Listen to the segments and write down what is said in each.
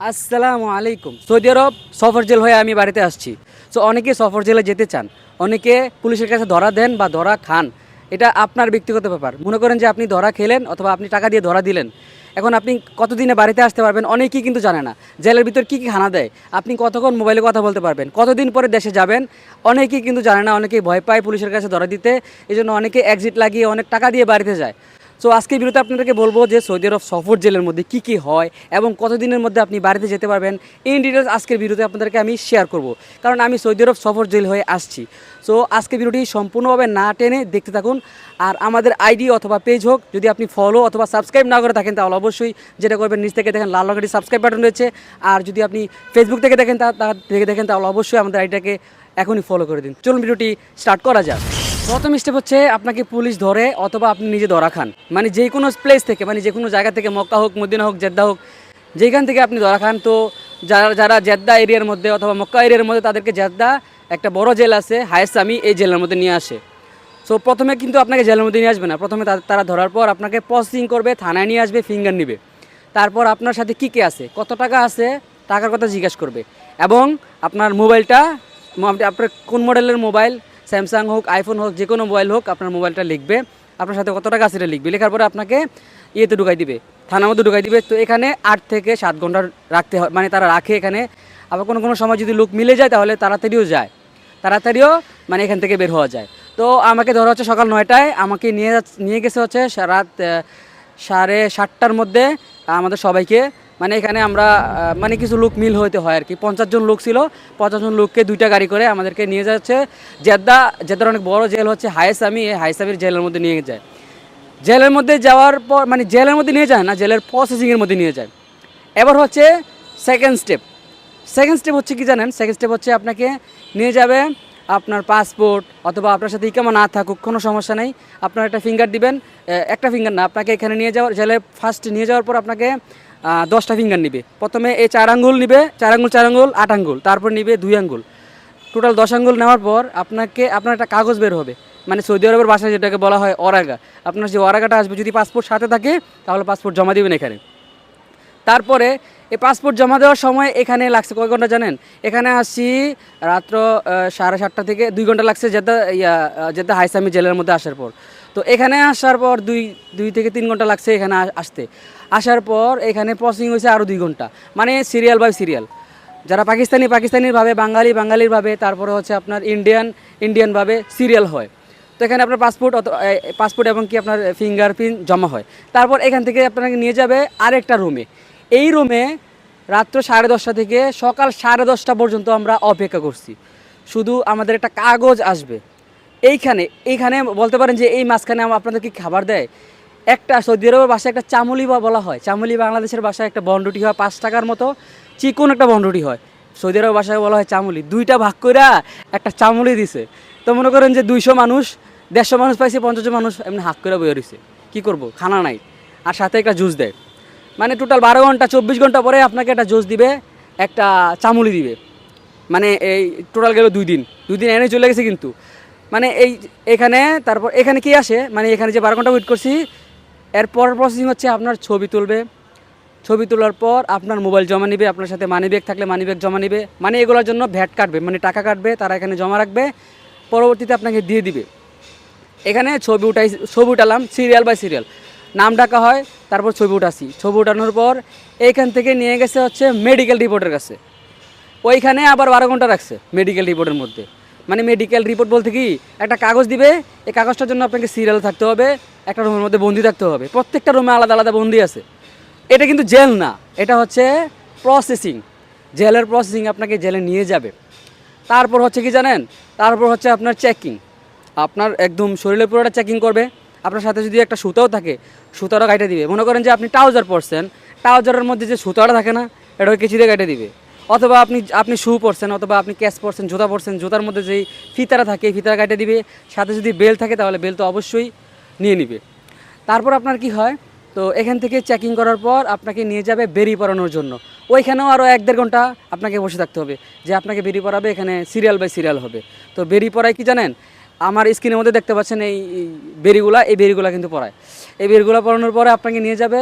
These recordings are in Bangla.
আসসালামু আলাইকুম। সৌদি আরব সফর জেল হয়ে আমি বাড়িতে আসছি। সো অনেকে সফর জেলে যেতে চান। অনেকে পুলিশের কাছে ধরা দেন বা ধরা খান। এটা আপনার ব্যক্তিগত ব্যাপার। মনে করেন যে আপনি ধরা খেলেন অথবা আপনি টাকা দিয়ে ধরা দিলেন। এখন আপনি কতদিনে বাড়িতে আসতে পারবেন অনেকেই কিন্তু জানে না। জেলের ভিতর কী কী খানা দেয়? আপনি কতক্ষণ মোবাইলে কথা বলতে পারবেন? কতদিন পরে দেশে যাবেন? অনেকেই কিন্তু জানে না, অনেকেই ভয় পায় পুলিশের কাছে ধরা দিতে। এই জন্য অনেকে এক্সিট লাগিয়ে অনেক টাকা দিয়ে বাড়িতে যায়। সো আজকের ভিডিওতে আপনাদেরকে বলব যে সৌদি আরব সফর জেলের মধ্যে কি কি হয় এবং কতদিনের মধ্যে আপনি বাড়িতে যেতে পারবেন ইন ডিটেলস আজকের ভিডিওতে আপনাদেরকে আমি শেয়ার করব। কারণ আমি সৌদি আরব সফর জেল হয়ে আসছি। সো আজকের ভিডিওটি সম্পূর্ণভাবে না টেনে দেখতে থাকুন। আর আমাদের আইডি অথবা পেজ হোক, যদি আপনি ফলো অথবা সাবস্ক্রাইব না করে থাকেন, তাহলে অবশ্যই যেটা করবেন, নিচ থেকে দেখেন লাল রঙের সাবস্ক্রাইব বাটন রয়েছে। আর যদি আপনি ফেসবুক থেকে দেখেন, তা থেকে দেখেন, তাহলে অবশ্যই আমাদের আইডিটাকে এখনই ফলো করে দিন। চলুন ভিডিওটি স্টার্ট করা যাক। প্রথম স্টেপ হচ্ছে আপনাকে পুলিশ ধরে অথবা আপনি নিজে ধরা খান। মানে যে কোনো প্লেস থেকে মানে যে কোনো জায়গা থেকে, মক্কা হোক, মদিনা হোক, জেদ্দা হোক, যেখান থেকে আপনি ধরা খান, তো যারা যারা জেদ্দা এরিয়ার মধ্যে অথবা মক্কা এরিয়ার মধ্যে তাদেরকে জেদ্দা একটা বড় জেল আছে হায়েসামি এই জেলের মধ্যে নিয়ে আসে। সো প্রথমে কিন্তু আপনাকে জেলের মধ্যে নিয়ে আসবে না। প্রথমে তারা ধরার পর আপনাকে প্রসেসিং করবে, থানায় নিয়ে আসবে ফিঙ্গার নিবে। তারপর আপনার সাথে কী কী আছে, কত টাকা আছে, টাকার কথা জিজ্ঞাসা করবে। এবং আপনার মোবাইলটা আপনার কোন মডেলের মোবাইল স্যামসাং হোক আইফোন হোক যে কোনো মোবাইল হোক, আপনার মোবাইলটা লিখবে। আপনার সাথে কত টাকা এটা লিখবে? লেখার পরে আপনাকে ইয়েতে ঢুকাই দিবে, থানার মধ্যে ঢুকাই দিবে। তো এখানে আট থেকে সাত ঘণ্টা রাখতে হয় মানে তারা রাখে এখানে। আবার কোনো কোনো সময় যদি লোক মিলে যায়, তাহলে তাড়াতাড়িও যায়। তাড়াতাড়িও মানে এখান থেকে বের হওয়া যায়। তো আমাকে ধরা হচ্ছে সকাল নয়টায়, আমাকে নিয়ে নিয়ে গেছে হচ্ছে রাত সাড়ে সাতটার মধ্যে আমাদের সবাইকে মানে এখানে আমরা মানে কিছু লোক মিল হইতে হয় আর কি। পঞ্চাশ জন লোক ছিল, পঞ্চাশ জন লোককে দুইটা গাড়ি করে আমাদেরকে নিয়ে যাচ্ছে। জেদ্দা, জেদ্দার অনেক বড় জেল হচ্ছে হায়েসামি, এই হায়েসামির জেলের মধ্যে নিয়ে যায়। জেলের মধ্যে যাওয়ার পর মানে জেলের মধ্যে নিয়ে যায় না, জেলের প্রসেসিংয়ের মধ্যে নিয়ে যায়। এবার হচ্ছে সেকেন্ড স্টেপ সেকেন্ড স্টেপ হচ্ছে কি জানেন? সেকেন্ড স্টেপ হচ্ছে আপনাকে নিয়ে যাবে আপনার পাসপোর্ট অথবা আপনার সাথে ইকামা না থাকুক, কোনো সমস্যা নেই। আপনার একটা ফিঙ্গার দিবেন একটা ফিঙ্গার না, আপনাকে এখানে নিয়ে যাওয়ার, জেলে ফার্স্ট নিয়ে যাওয়ার পর আপনাকে দশটা ফিঙ্গার নিবে। প্রথমে এই চার আঙ্গুল নিবে, চার আঙ্গুল চার আঙ্গুল, আট আঙ্গুল, তারপর নিবে দুই আঙ্গুল। টোটাল দশ আঙ্গুল নেওয়ার পর আপনাকে, আপনার একটা কাগজ বের হবে। মানে সৌদি আরবের ভাষায় যেটাকে বলা হয় অরাগা আপনার যে অরাগাটা আসবে, যদি পাসপোর্ট সাথে থাকে, তাহলে পাসপোর্ট জমা দিবেন এখানে। তারপরে এই পাসপোর্ট জমা দেওয়ার সময় এখানে লাগছে কয় ঘণ্টা জানেন? এখানে আসছি রাত্র সাড়ে সাতটা থেকে দুই ঘণ্টা লাগছে যেটা ইয়া যেটা হাইসামি জেলের মধ্যে আসার পর। তো এখানে আসার পর দুই দুই থেকে তিন ঘণ্টা লাগছে এখানে আসতে। আসার পর এখানে প্রসেসিং হয়েছে আরও দুই ঘণ্টা। মানে সিরিয়াল বাই সিরিয়াল যারা পাকিস্তানি পাকিস্তানিরভাবে বাঙালি বাঙালিরভাবে তারপরে হচ্ছে আপনার ইন্ডিয়ান ইন্ডিয়ানভাবে সিরিয়াল হয়। তো এখানে আপনার পাসপোর্ট পাসপোর্ট এবং কি আপনার ফিঙ্গারপ্রিন্ট জমা হয়। তারপর এখান থেকে আপনাকে নিয়ে যাবে আরেকটা রুমে এই রুমে রাত্র সাড়ে দশটা থেকে সকাল সাড়ে দশটা পর্যন্ত আমরা অপেক্ষা করছি। শুধু আমাদের একটা কাগজ আসবে। এইখানে এইখানে বলতে পারেন যে এই মাঝখানে আপনাদেরকে খাবার দেয়? একটা সৌদি আরবের বাসায় একটা চামুলি বা বলা হয়। চামুলি বাংলাদেশের বাসায় একটা বন্ডুটি হয়, পাঁচ টাকার মতো চিকন একটা বন্ডুটি হয়। সৌদি আরবের ভাষায় বলা হয় চামুলি। দুইটা ভাগ কইরা একটা চামুলি দিছে। তো মনে করেন যে দুইশো মানুষ, দেড়শো মানুষ পাইছে পঞ্চাশ মানুষ এমনি হাক করে বয়ে রয়েছে কী করব? খানা নাই। আর সাথে একটা জুস দেয়। মানে টোটাল বারো ঘণ্টা, চব্বিশ ঘণ্টা পরে আপনাকে একটা জুস দিবে, একটা চামুলি দিবে। মানে এই টোটাল গেল দুই দিন। দুই দিন এনে চলে গেছে কিন্তু। মানে এই এখানে, তারপর এখানে কি আসে? মানে এখানে যে বারো ঘণ্টা ওয়েট করছি এরপর প্রসেসিং হচ্ছে আপনার ছবি তুলবে। ছবি তোলার পর আপনার মোবাইল জমা নিবে, আপনার সাথে মানি ব্যাগ থাকলে মানি ব্যাগ জমা নিবে। মানে এগুলোর জন্য ভ্যাট কাটবে মানে টাকা কাটবে, তারা এখানে জমা রাখবে। পরবর্তীতে আপনাকে দিয়ে দিবে। এখানে ছবি উঠাই, ছবি উঠালাম সিরিয়াল বাই সিরিয়াল নাম ডাকা হয়, তারপর ছবি উঠাছি ছবি উঠানোর পর এইখান থেকে নিয়ে গেছে হচ্ছে মেডিকেল রিপোর্টের কাছে। ওইখানে আবার বারো ঘণ্টা রাখছে মেডিকেল রিপোর্টের মধ্যে। মানে মেডিকেল রিপোর্ট বলতে কি, একটা কাগজ দিবে, এই কাগজটার জন্য আপনাকে সিরিয়াল থাকতে হবে, একটা রুমের মধ্যে বন্দি থাকতে হবে। প্রত্যেকটা রুমে আলাদা আলাদা বন্দি আছে। এটা কিন্তু জেল না, এটা হচ্ছে প্রসেসিং জেলের প্রসেসিং আপনাকে জেলে নিয়ে যাবে। তারপর হচ্ছে কি জানেন? তারপর হচ্ছে আপনার চেকিং আপনার একদম শরীরের পুরোটা চেকিং করবে। আপনার সাথে যদি একটা সুতাও থাকে সুতাটা কাটে দিবে। মনে করেন যে আপনি ট্রাউজার পরছেন ট্রাউজারের মধ্যে যে সুতাটা থাকে না এটা ওই কেচি দিয়ে কেটে দিবে। অথবা আপনি আপনি শু পরছেন অথবা আপনি ক্যাশ পরছেন, জুতা পরছেন, জুতার মধ্যে যেই ফিতারা থাকে, এই ফিতারা কেটে দিবে। সাথে যদি বেল থাকে, তাহলে বেল তো অবশ্যই নিয়ে নিবে। তারপর আপনার কি হয়? তো এখান থেকে চেকিং করার পর আপনাকে নিয়ে যাবে বেরি পড়ানোর জন্য। ওইখানেও আরও এক দেড় ঘণ্টা আপনাকে বসে থাকতে হবে যে আপনাকে বেরি পড়াবে এখানে সিরিয়াল বাই সিরিয়াল হবে। তো বেরি পড়ায় কি জানেন? আমার স্ক্রিনের মধ্যে দেখতে পাচ্ছেন এই বেরিগুলা এই বেরিগুলা কিন্তু পড়ায় এই বেরিগুলা পড়ানোর পরে আপনাকে নিয়ে যাবে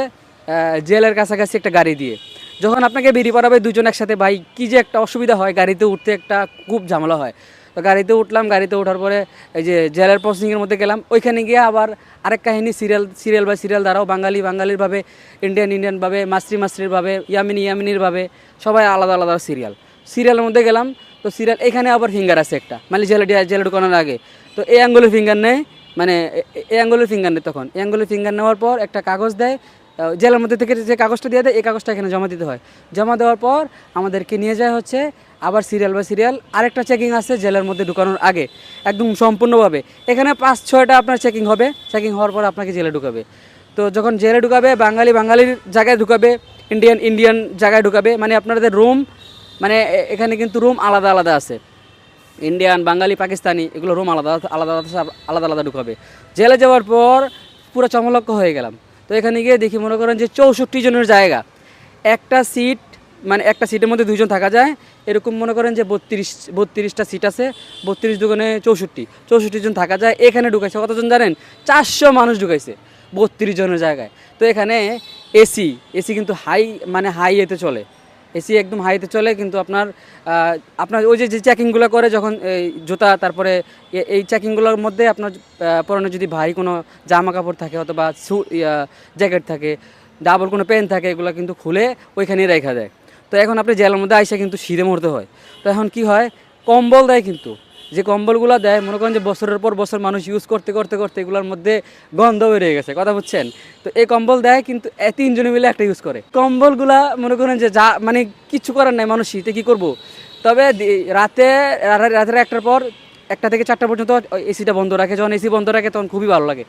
জেলের কাছাকাছি একটা গাড়ি দিয়ে। যখন আপনাকে বেরিয়ে পড়াবে দুজন একসাথে, ভাই, কী যে একটা অসুবিধা হয়, গাড়িতে উঠতে একটা খুব ঝামেলা হয়। তো গাড়িতে উঠলাম, গাড়িতে ওঠার পরে এই যে জেলার প্রসেসিংয়ের মধ্যে গেলাম, ওইখানে গিয়ে আবার আরেক কাহিনী সিরিয়াল সিরিয়াল বা সিরিয়াল দ্বারাও বাঙালি বাঙালির ভাবে ইন্ডিয়ান ইন্ডিয়ানভাবে মাসরি মাসরির ভাবে, ইয়ামিনি ইয়ামিনির ভাবে, সবাই আলাদা আলাদা সিরিয়াল সিরিয়ালের মধ্যে গেলাম, তো সিরিয়াল এখানে আবার ফিঙ্গার আছে একটা মানে জেলে জেলে ঢুকানোর আগে। তো এই আঙ্গুলের ফিঙ্গার নেয় মানে এ- এ- এই আঙ্গুলের ফিঙ্গার নেয় তখন। এই আঙ্গুলের ফিঙ্গার নেওয়ার পর একটা কাগজ দেয় জেলের মধ্যে থেকে যে কাগজটা দিয়ে দেয়, এই কাগজটা এখানে জমা দিতে হয়। জমা দেওয়ার পর আমাদেরকে নিয়ে যায় হচ্ছে আবার সিরিয়াল বা সিরিয়াল আরেকটা চেকিং আছে জেলের মধ্যে ঢুকানোর আগে, একদম সম্পূর্ণভাবে। এখানে পাঁচ, ছয়টা আপনার চেকিং হবে। চেকিং হওয়ার পর আপনাকে জেলে ঢুকাবে। তো যখন জেলে ঢুকাবে, বাঙালি বাঙালির জায়গায় ঢুকাবে ইন্ডিয়ান ইন্ডিয়ান জায়গায় ঢুকাবে মানে আপনাদের রুম মানে এখানে কিন্তু রুম আলাদা আলাদা আছে। ইন্ডিয়ান বাঙালি, পাকিস্তানি, এগুলো রুম আলাদা আলাদা আলাদা আলাদা আলাদা ঢুকাবে। জেলে যাওয়ার পর পুরো চমলক্ষ হয়ে গেলাম। তো এখানে গিয়ে দেখি মনে করেন যে চৌষট্টি জনের জায়গা। একটা সিট মানে একটা সিটের মধ্যে দুজন থাকা যায়। এরকম মনে করেন যে বত্রিশ, বত্রিশটা সিট আছে, বত্রিশ দুগুণে চৌষট্টি। চৌষট্টি জন থাকা যায়। এখানে ঢুকাইছে কতজন জানেন? চারশো মানুষ ঢুকাইছে বত্রিশ জনের জায়গায়। তো এখানে এসি এসি কিন্তু হাই মানে হাই এতে চলে। এসি একদম হাইতে চলে, কিন্তু আপনার আপনার ওই যে যে চেকিংগুলো করে যখন, এই জুতা, তারপরে এই চেকিংগুলোর মধ্যে আপনার পরনে যদি ভারী কোনো জামা কাপড় থাকে অথবা সু জ্যাকেট থাকে ডাবল কোনো প্যান্ট থাকে, এগুলো কিন্তু খুলে ওইখানেই রেখা দেয়। তো এখন আপনি জেলের মধ্যে আইসা কিন্তু শিরে মরতে হয়। তো এখন কি হয়? কম্বল দেয় কিন্তু। যে কম্বলগুলো দেয়, মনে করেন যে বছরের পর বছর মানুষ ইউজ করতে করতে করতে এগুলোর মধ্যে গন্ধ বেরিয়ে গেছে, কথা বুঝছেন? তো এই কম্বল দেয় কিন্তু তিনজনে মিলে একটা ইউজ করে। কম্বলগুলা মনে করেন যে যা মানে কিছু করার নাই মানুষ শীতে কী করব? তবে রাতে রাতের একটার পর একটা থেকে চারটা পর্যন্ত এসিটা বন্ধ রাখে, যখন এসি বন্ধ রাখে তখন খুবই ভালো লাগে।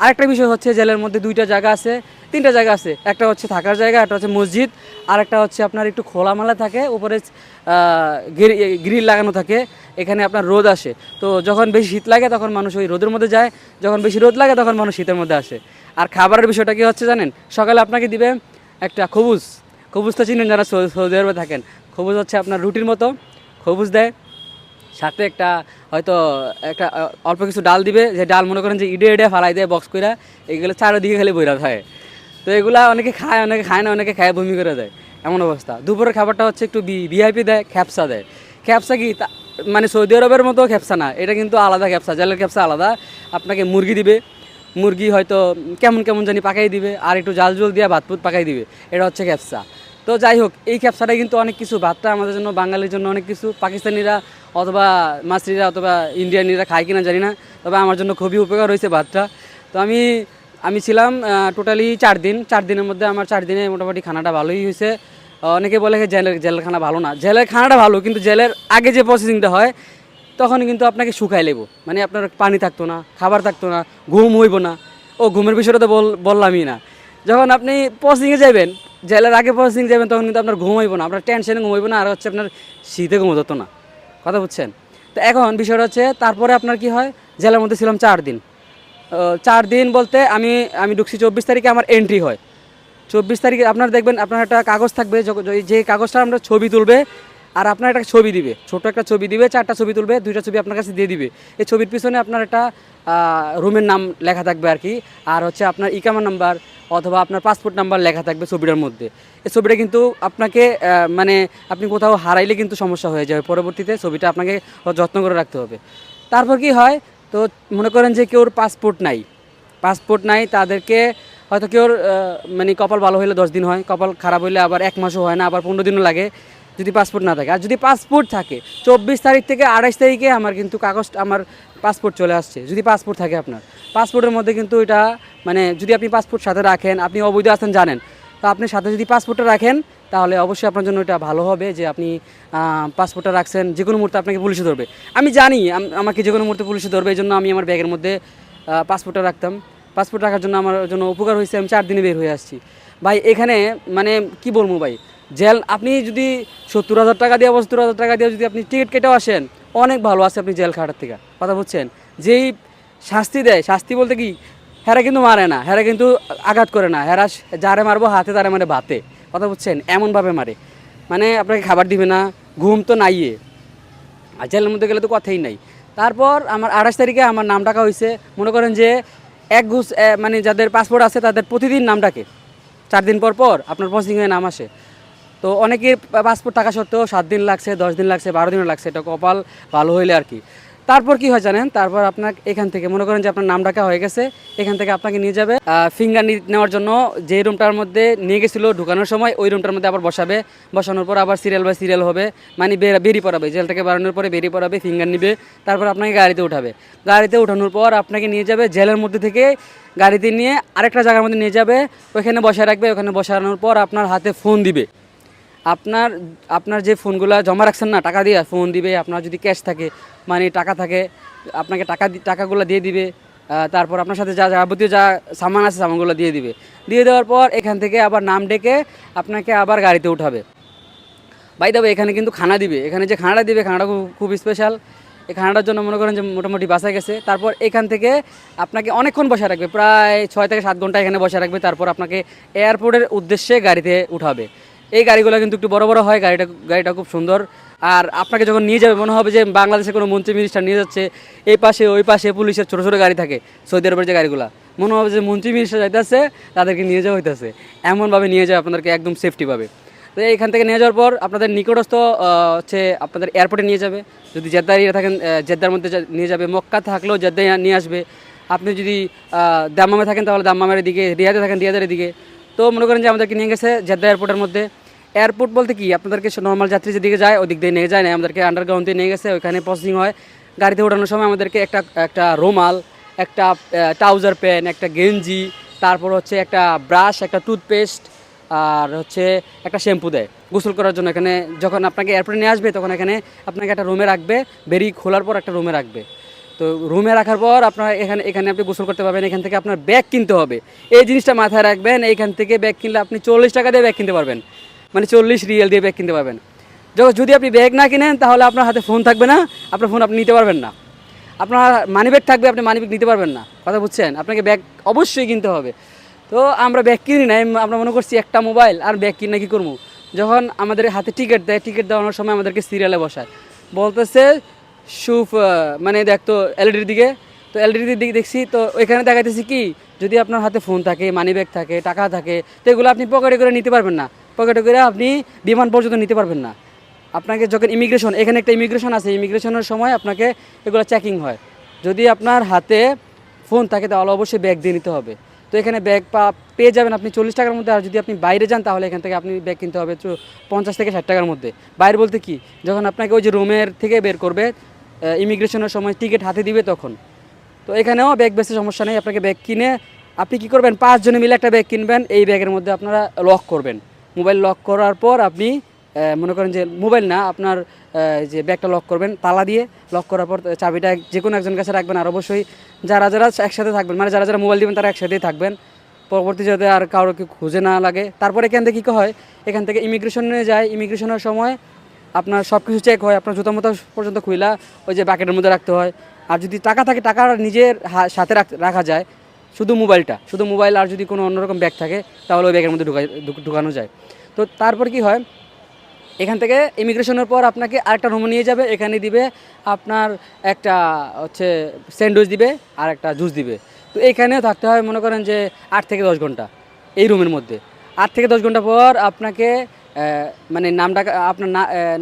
আরেকটা বিষয় হচ্ছে জেলের মধ্যে দুইটা জায়গা আছে, তিনটা জায়গা আছে। একটা হচ্ছে থাকার জায়গা, একটা হচ্ছে মসজিদ আর একটা হচ্ছে আপনার একটু খোলামেলা থাকে, উপরে গ্রিল লাগানো থাকে, এখানে আপনার রোদ আসে। তো যখন বেশি শীত লাগে তখন মানুষ ওই রোদের মধ্যে যায়, যখন বেশি রোদ লাগে তখন মানুষ শীতের মধ্যে আসে। আর খাবারের বিষয়টা কি হচ্ছে জানেন? সকালে আপনাকে দিবে একটা খবুজ। খবুজ তো চিনেন যারা সৌদি আরবে থাকেন। খবুজ হচ্ছে আপনার রুটির মতো, খবুজ দেয় সাথে একটা, হয়তো একটা অল্প কিছু ডাল দিবে, যে ডাল মনে করেন যে ইডে ইডে ফালাই দেয় বক্স কইরা, এগুলো চারিদিকে খালি বইরা থাকে তো এগুলা অনেকে খায় অনেকে খায় না, অনেকে খায়, বমি করে দেয়। এমন অবস্থা। দুপুরের খাবারটা হচ্ছে একটু ভিআইপি দেয় খ্যাপসা দেয়। খ্যাপসা কি? মানে সৌদি আরবের মতো খ্যাপসা না। এটা কিন্তু আলাদা খ্যাপসা জেলের খ্যাপসা আলাদা। আপনাকে মুরগি দিবে। মুরগি হয়তো কেমন কেমন জানি পাকাই দিবে। আর একটু জাল জল দিয়ে ভাত ফুত পাকাই দিবে। এটা হচ্ছে খ্যাপসা তো যাই হোক, এই খ্যাপসাটা কিন্তু অনেক কিছু, ভাতটা আমাদের জন্য, বাঙালির জন্য অনেক কিছু, পাকিস্তানিরা অথবা মাসরিরা অথবা ইন্ডিয়ানিরা খায় কিনা জানি না, তবে আমার জন্য খুবই উপকার হয়েছে ভাতটা। তো আমি আমি ছিলাম টোটালি চার দিন, চার দিনের মধ্যে আমার চার দিনে মোটামুটি খানাটা ভালোই হয়েছে। অনেকে বলে জেলের জেলের খানা ভালো না। জেলের খানাটা ভালো, কিন্তু জেলের আগে যে প্রসেসিংটা হয় তখন কিন্তু আপনাকে শুকাই লেবো। মানে আপনার পানি থাকতো না, খাবার থাকতো না, ঘুম হইব না। ও, ঘুমের বিষয়টা তো বল- বললামই না। যখন আপনি প্রসেসিংয়ে যাবেন জেলের আগে প্রসেসিং যাবেন, তখন কিন্তু আপনার ঘুম হইব না। আপনার টেনশনে ঘুম হইব না, আর হচ্ছে আপনার শীতে ঘুমো হতো না। কথা বুঝছেন? তো এখন বিষয়টা হচ্ছে, তারপরে আপনার কি হয়? জেলার মধ্যে ছিলাম চার দিন। চার দিন বলতে আমি আমি ঢুকছি চব্বিশ তারিখে আমার এন্ট্রি হয়। চব্বিশ তারিখে আপনার দেখবেন, আপনার একটা কাগজ থাকবে যে কাগজটা আমরা ছবি তুলবে আর আপনার একটা ছবি দিবে। ছোট একটা ছবি দিবে, চারটা ছবি তুলবে, দুইটা ছবি আপনার কাছে দিয়ে দিবে। এই ছবির পিছনে আপনার একটা রুমের নাম লেখা থাকবে আর কি। আর হচ্ছে আপনার ইকামা নাম্বার অথবা আপনার পাসপোর্ট নাম্বার লেখা থাকবে ছবিটার মধ্যে। এই ছবিটা কিন্তু আপনাকে মানে আপনি কোথাও হারাইলে কিন্তু সমস্যা হয়ে যাবে। পরবর্তীতে ছবিটা আপনাকে যত্ন করে রাখতে হবে। তারপর কি হয়? তো মনে করেন যে কেউর পাসপোর্ট নাই। পাসপোর্ট নাই, তাদেরকে হয়তো কেউর মানে কপাল ভালো হইলে দশ দিন হয়, কপাল খারাপ হইলে আবার এক মাসও হয় না, আবার পনেরো দিনও লাগে। যদি পাসপোর্ট না থাকে। আর যদি পাসপোর্ট থাকে, চব্বিশ তারিখ থেকে আঠাইশ তারিখে আমার কিন্তু কাগজ আমার পাসপোর্ট চলে আসছে। যদি পাসপোর্ট থাকে আপনার। পাসপোর্টের মধ্যে কিন্তু এটা মানে যদি আপনি পাসপোর্ট সাথে রাখেন, আপনি অবৈধ আছেন, জানেন। তো আপনি সাথে যদি পাসপোর্টটা রাখেন, তাহলে অবশ্যই আপনার জন্য এটা ভালো হবে যে আপনি পাসপোর্টটা রাখছেন। যে কোনো মুহূর্তে আপনাকে পুলিশে ধরবে। আমি জানি আমাকে যে কোনো মুহূর্তে পুলিশে ধরবে এই জন্য আমি আমার ব্যাগের মধ্যে পাসপোর্টটা রাখতাম। পাসপোর্ট রাখার জন্য আমার জন্য উপকার হয়েছে। আমি চার দিনে বের হয়ে আসছি। ভাই, এখানে মানে কি বলব ভাই? জেল, আপনি যদি সত্তর হাজার টাকা দিয়ে সত্তর হাজার টাকা দিয়ে যদি আপনি টিকিট কেটেও আসেন, অনেক ভালো আছে আপনি জেল খাটার থেকে। কথা বুঝছেন? যেই শাস্তি দেয়, শাস্তি বলতে কি, হেরা কিন্তু মারে না, হেরা কিন্তু আঘাত করে না, হেরা যারে মারবো হাতে, তারে মারে ভাতে কথা বুঝছেন? এমনভাবে মারে। মানে আপনাকে খাবার দিবে না, ঘুম তো নাইয়ে। আর জেলের মধ্যে গেলে তো কথাই নাই। তারপর আমার আঠাশ তারিখে আমার নাম ডাকা হয়েছে মনে করেন যে এক ঘুষ মানে যাদের পাসপোর্ট আছে, তাদের প্রতিদিন নাম ডাকে চার দিন পর পর আপনার প্রসিংয়ে নাম আসে। তো অনেকের পাসপোর্ট থাকা সত্ত্বেও সাত দিন লাগছে, দশ দিন লাগছে, বারো দিনও লাগছে, এটা কপাল ভালো হইলে আর কি। তারপর কি হয় জানেন? তারপর আপনার এখান থেকে, মনে করেন যে আপনার নাম ডাকা হয়ে গেছে, এখান থেকে আপনাকে নিয়ে যাবে। ফিঙ্গার নেওয়ার জন্য যে রুমটার মধ্যে নিয়ে গেছিল ঢুকানোর সময়, ওই রুমটার মধ্যে আবার বসাবে। বসানোর পর আবার সিরিয়াল বাই সিরিয়াল হবে। মানে বের- বেরিয়ে পড়াবে জেল থেকে বেরোনোর পরে বেরিয়ে পড়াবে ফিঙ্গার নিবে, তারপর আপনাকে গাড়িতে উঠাবে। গাড়িতে উঠানোর পর আপনাকে নিয়ে যাবে জেলের মধ্যে থেকে, গাড়িতে নিয়ে আরেকটা জায়গার মধ্যে নিয়ে যাবে ওখানে বসায় রাখবে ওখানে বসানোর পর আপনার হাতে ফোন দিবে। আপনার আপনার যে ফোনগুলো জমা রাখছেন না, টাকা দিয়ে ফোন দিবে, আপনার যদি ক্যাশ থাকে মানে টাকা থাকে, আপনাকে টাকা টাকাগুলো দিয়ে দিবে তারপর আপনার সাথে যা যাবতীয় যা সামান আছে, সামানগুলো দিয়ে দিবে। দিয়ে দেওয়ার পর এখান থেকে আবার নাম ডেকে আপনাকে আবার গাড়িতে উঠাবে। বাই দেবে এখানে কিন্তু খানা দিবে। এখানে যে খানাটা দিবে, খানাটা খুব- স্পেশাল এই খানাটার জন্য মনে করেন যে মোটামুটি বাসা গেছে। তারপর এখান থেকে আপনাকে অনেকক্ষণ বসে রাখবে। প্রায় ছয় থেকে সাত ঘণ্টা এখানে বসে রাখবে। তারপর আপনাকে এয়ারপোর্টের উদ্দেশ্যে গাড়িতে উঠাবে। এই গাড়িগুলো কিন্তু একটু বড় বড় হয়, গাড়িটা গাড়িটা খুব সুন্দর। আর আপনাকে যখন নিয়ে যাবে, মনে হবে যে বাংলাদেশে কোনো মন্ত্রী মিনিস্টার নিয়ে যাচ্ছে, এই পাশে, ওই পাশে পুলিশের ছোটো ছোটো গাড়ি থাকে, সৌদি আরবের যে গাড়িগুলো। মনে হবে যে মন্ত্রী মিনিস্টার যাইতেছে, তাদেরকে নিয়ে যাওয়া হইতেছে। এমনভাবে নিয়ে যাবে আপনাদেরকে একদম সেফটিভাবে তো এইখান থেকে নিয়ে যাওয়ার পর আপনাদের নিকটস্থ হচ্ছে আপনাদের এয়ারপোর্টে নিয়ে যাবে। যদি জেদ্দা এরিয়া থাকেন জেদ্দার মধ্যে নিয়ে যাবে, মক্কা থাকলেও জেদ্দায় নিয়ে আসবে। আপনি যদি দাম্মামে থাকেন, তাহলে দাম্মামের দিকে রিয়াদে থাকেন, রিয়াদের দিকে তো মনে করেন যে আমাদেরকে নিয়ে গেছে জেদ্দা এয়ারপোর্টের মধ্যে। এয়ারপোর্ট বলতে কি? আপনাদেরকে নর্মাল যাত্রী যেদিকে যায়, ওদিক দিয়ে নিয়ে যায় না। আমাদেরকে আন্ডারগ্রাউন্ড দিয়ে নিয়ে গেছে, ওইখানে প্রসেসিং হয়। গাড়িতে ওঠানোর সময় আমাদেরকে একটা একটা রুমাল, একটা ট্রাউজার প্যান্ট একটা গেঞ্জি, তারপর হচ্ছে একটা ব্রাশ একটা টুথপেস্ট আর হচ্ছে একটা শ্যাম্পু দেয়। গোসল করার জন্য এখানে যখন আপনাকে এয়ারপোর্টে নিয়ে আসবে, তখন এখানে আপনাকে একটা রুমে রাখবে। বেরিয়ে খোলার পর একটা রুমে রাখবে। তো রুমে রাখার পর আপনার এখানে এখানে আপনি গোসল করতে পারবেন, এখান থেকে আপনার ব্যাগ কিনতে হবে। এই জিনিসটা মাথায় রাখবেন, এইখান থেকে ব্যাগ কিনলে আপনি চল্লিশ টাকা দিয়ে ব্যাগ কিনতে পারবেন। মানে চল্লিশ রিয়েল দিয়ে ব্যাগ কিনতে পারবেন। যখন, যদি আপনি ব্যাগ না কিনেন, তাহলে আপনার হাতে ফোন থাকবে না, আপনার ফোন আপনি নিতে পারবেন না। আপনার মানি ব্যাগ থাকবে, আপনি মানি ব্যাগ নিতে পারবেন না। কথা বুঝছেন? আপনাকে ব্যাগ অবশ্যই কিনতে হবে। তো আমরা ব্যাগ কিনি না আমরা মনে করছি একটা মোবাইল আর ব্যাগ কিনে কি করব? যখন আমাদের হাতে টিকিট দেয় টিকিট দেওয়ানোর সময় আমাদেরকে সিরিয়ালে বসায়। বলতেছে সুফ মানে দেখতো এলইডির দিকে, তো এলইডির দিকে দেখছি, তো ওইখানে দেখাইতেছি কি, যদি আপনার হাতে ফোন থাকে মানি ব্যাগ থাকে, টাকা থাকে, তো এগুলো আপনি পকেটে করে নিতে পারবেন না। পকেটে করে আপনি বিমান পর্যন্ত নিতে পারবেন না। আপনাকে যখন ইমিগ্রেশন এখানে একটা ইমিগ্রেশন আছে ইমিগ্রেশনের সময় আপনাকে এগুলো চেকিং হয়। যদি আপনার হাতে ফোন থাকে, তাহলে অবশ্যই ব্যাগ দিয়ে নিতে হবে। তো এখানে ব্যাগ পা, পেয়ে যাবেন আপনি চল্লিশ টাকার মধ্যে, আর যদি আপনি বাইরে যান, তাহলে এখান থেকে আপনি ব্যাগ কিনতে হবে পঞ্চাশ থেকে ষাট টাকার মধ্যে। বাইরে বলতে কি, যখন আপনাকে ওই যে রুমের থেকে বের করবে ইমিগ্রেশনের সময় টিকিট হাতে দিবে তখন। তো এখানেও ব্যাগ বেশি সমস্যা নেই, আপনাকে ব্যাগ কিনে আপনি কি করবেন পাঁচজনে মিলে একটা ব্যাগ কিনবেন, এই ব্যাগের মধ্যে আপনারা লক করবেন। মোবাইল লক করার পর আপনি মনে করেন যে মোবাইল না, আপনার যে ব্যাগটা লক করবেন, তালা দিয়ে লক করার পর চাবিটা যে কোনো একজন কাছে রাখবেন, আর অবশ্যই যারা যারা একসাথে থাকবেন মানে যারা যারা মোবাইল দিবেন, তারা একসাথেই থাকবেন। পরবর্তী যাতে আর কারোকে খুঁজে না লাগে। তারপরে এখান থেকে কী হয়, এখান থেকে ইমিগ্রেশনে যায়। ইমিগ্রেশনের সময় আপনার সব কিছু চেক হয়, আপনার জুতো মতো পর্যন্ত খুইলা ওই যে বাকেটের মধ্যে রাখতে হয়। আর যদি টাকা থাকে, টাকা নিজের সাথে রাখ- যায়, শুধু মোবাইলটা শুধু মোবাইল আর যদি কোনো অন্যরকম ব্যাগ থাকে, তাহলে ওই ব্যাগের মধ্যে ঢুকাই ঢুকানো যায়। তো তারপর কি হয়, এখান থেকে ইমিগ্রেশনের পর আপনাকে আরেকটা রুমে নিয়ে যাবে, এখানে দিবে আপনার একটা হচ্ছে স্যান্ডউইচ দিবে আর একটা জুস দিবে। তো এইখানেও থাকতে হয়, মনে করেন যে আট থেকে দশ ঘণ্টা, এই রুমের মধ্যে। আট থেকে দশ ঘণ্টা পর আপনাকে মানে নাম ডাকা আপনার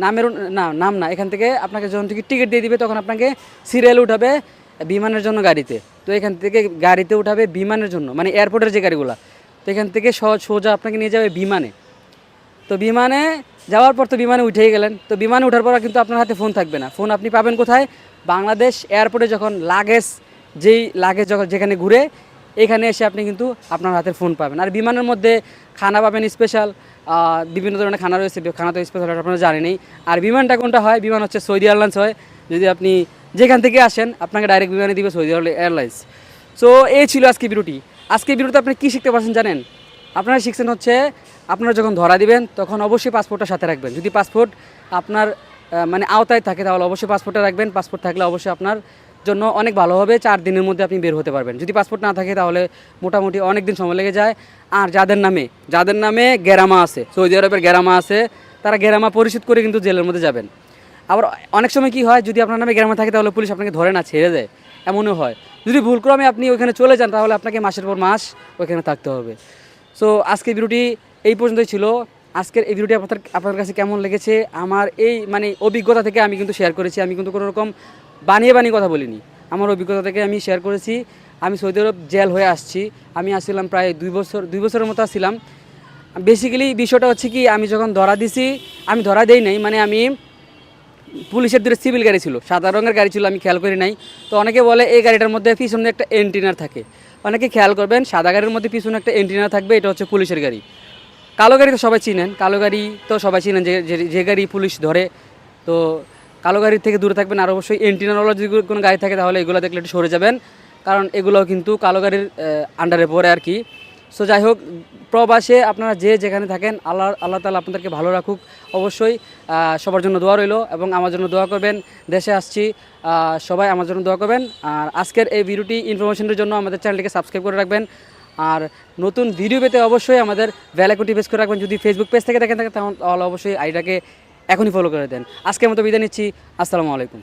নামের, না, নাম না, এখান থেকে আপনাকে যখন থেকে টিকিট দিয়ে দিবে, তখন আপনাকে সিরিয়াল উঠাবে বিমানের জন্য গাড়িতে। তো এখান থেকে গাড়িতে উঠাবে বিমানের জন্য মানে এয়ারপোর্টের যে গাড়িগুলো। তো এখান থেকে সহজ সোজা আপনাকে নিয়ে যাবে বিমানে। তো বিমানে যাওয়ার পর তো বিমানে উঠেই গেলেন। তো বিমানে ওঠার পর কিন্তু আপনার হাতে ফোন থাকবে না। ফোন আপনি পাবেন কোথায়? বাংলাদেশ এয়ারপোর্টে যখন লাগেজ যেই লাগেজ যখন যেখানে ঘুরে এখানে এসে আপনি কিন্তু আপনার হাতের ফোন পাবেন। আর বিমানের মধ্যে খানা পাবেন স্পেশাল বিভিন্ন ধরনের খানা রয়েছে, খানা তো স্পেশাল আপনারা জানেনই। আর বিমানটা কোনটা হয়? বিমান হচ্ছে সৌদি এয়ারলাইন্স হয়। যদি আপনি যেখান থেকে আসেন, আপনাকে ডাইরেক্ট বিমানে দিবে সৌদি এয়ারলাইন্স সো এই ছিল আজকে বিরুটি আজকে বিরুটি আপনি কী শিখতে পারছেন জানেন? আপনারা শিখছেন হচ্ছে, আপনারা যখন ধরা দিবেন, তখন অবশ্যই পাসপোর্টটা সাথে রাখবেন। যদি পাসপোর্ট আপনার মানে আওতায় থাকে, তাহলে অবশ্যই পাসপোর্টটা রাখবেন। পাসপোর্ট থাকলে অবশ্যই আপনার জন্য অনেক ভালো হবে। চার দিনের মধ্যে আপনি বের হতে পারবেন। যদি পাসপোর্ট না থাকে, তাহলে মোটামুটি অনেক দিন সময় লেগে যায়। আর যাদের নামে যাদের নামে গেরামা আছে, সৌদি আরবের গেরামা আছে, তারা গেরামা পরিশোধ করে কিন্তু জেলের মধ্যে যাবেন। আবার অনেক সময় কি হয়, যদি আপনার নামে গ্রামে থাকে, তাহলে পুলিশ আপনাকে ধরে না, ছেড়ে দেয়। এমনও হয়। যদি ভুলক্রমে আপনি ওইখানে চলে যান, তাহলে আপনাকে মাসের পর মাস ওইখানে থাকতে হবে। সো আজকে ভিডিওটি এই পর্যন্তই ছিল। আজকের এই ভিডিওটি আপনার আপনার কাছে কেমন লেগেছে? আমার এই মানে অভিজ্ঞতা থেকে আমি কিন্তু শেয়ার করেছি। আমি কিন্তু কোনো রকম বানিয়ে বানিয়ে কথা বলিনি। আমার অভিজ্ঞতা থেকে আমি শেয়ার করেছি। আমি সৌদি আরব জেল হয়ে আসছি। আমি আসছিলাম প্রায় দুই বছর দুই বছরের মতো আসছিলাম। বেসিক্যালি বিষয়টা হচ্ছে কি, আমি যখন ধরা দিছি, আমি ধরা দেই নাই মানে আমি পুলিশের দূরে সিভিল গাড়ি ছিল। সাদা রঙের গাড়ি ছিল, আমি খেয়াল করি নাই। তো অনেকে বলে এই গাড়িটার মধ্যে পিছনে একটা এন্টিনার থাকে। অনেকে খেয়াল করবেন, সাদা গাড়ির মধ্যে পিছনে একটা এন্টিনার থাকবে, এটা হচ্ছে পুলিশের গাড়ি। কালো গাড়ি তো সবাই চিনেন কালো গাড়ি তো সবাই চিনেন যে, যে- গাড়ি পুলিশ ধরে। তো কালো গাড়ির থেকে দূরে থাকবেন আর অবশ্যই এন্টিনারওয়ালা যদি কোনো গাড়ি থাকে তাহলে এগুলো দেখলে একটু সরে যাবেন। কারণ এগুলো কিন্তু কালো গাড়ির আন্ডারে পড়ে আর কি সো যাই হোক, প্রবাসে আপনারা যে যেখানে থাকেন, আল্লাহ আল্লাহ তালা আপনাদেরকে ভালো রাখুক। অবশ্যই সবার জন্য দোয়া রইল এবং আমার জন্য দোয়া করবেন। দেশে আসছি সবাই আমার জন্য দোয়া করবেন। আর আজকের এই ভিডিওটি ইনফরমেশনের জন্য আমাদের চ্যানেলটিকে সাবস্ক্রাইব করে রাখবেন। আর নতুন ভিডিও পেতে অবশ্যই আমাদের বেলাকুটি পেজ করে রাখবেন। যদি ফেসবুক পেজ থেকে দেখেন, তাহলে অবশ্যই আইটাকে এখনই ফলো করে দেন। আজকের মতো বিদায় নিচ্ছি। আসসালামু আলাইকুম।